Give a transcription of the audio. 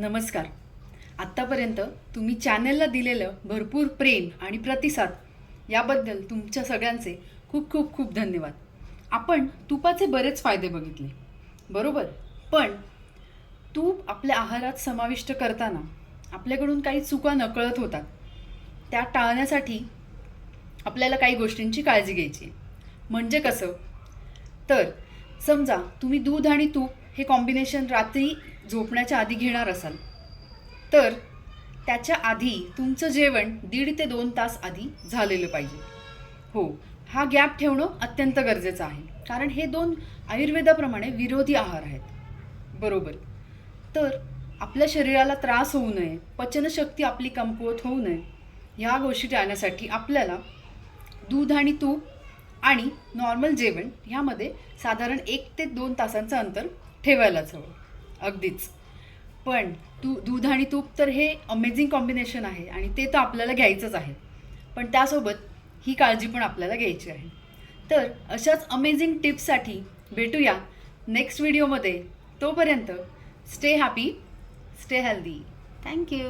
नमस्कार. आत्तापर्यंत तुम्ही चॅनलला दिलेलं भरपूर प्रेम आणि प्रतिसाद याबद्दल तुमच्या सगळ्यांचे खूप खूप खूप धन्यवाद. आपण तुपाचे बरेच फायदे बघितले. बरोबर? पण तूप आपल्या आहारात समाविष्ट करताना आपल्याकडून काही चुका नकळत होतात. त्या टाळण्यासाठी आपल्याला काही गोष्टींची काळजी घ्यायची आहे. म्हणजे कसं? तर समजा तुम्ही दूध आणि तूप हे कॉम्बिनेशन रात्री झोपण्याच्या आधी घेणार असाल. तर त्याच्या आधी तुमचं जेवण दीड ते दोन तास आधी झालेलं पाहिजे. हो हा गॅप ठेवणं अत्यंत गरजेचं आहे. कारण हे दोन आयुर्वेदाप्रमाणे विरोधी आहार आहेत. बरोबर. तर आपल्या शरीराला त्रास होऊ नये पचनशक्ती आपली कमकुवत होऊ नये ह्या गोष्टी टाळण्यासाठी आपल्याला दूध आणि तूप आणि नॉर्मल जेवण ह्यामध्ये साधारण एक ते दोन तासांचं अंतर ठेवायलाच हवं. अगदीच. पण तू दूध आणि तूप तर हे अमेझिंग कॉम्बिनेशन आहे आणि ते तर आपल्याला घ्यायचंच आहे. पण त्यासोबत ही काळजी पण आपल्याला घ्यायची आहे. तर अशाच अमेझिंग टिप्ससाठी भेटूया नेक्स्ट व्हिडिओमध्ये तोपर्यंत stay happy stay healthy thank you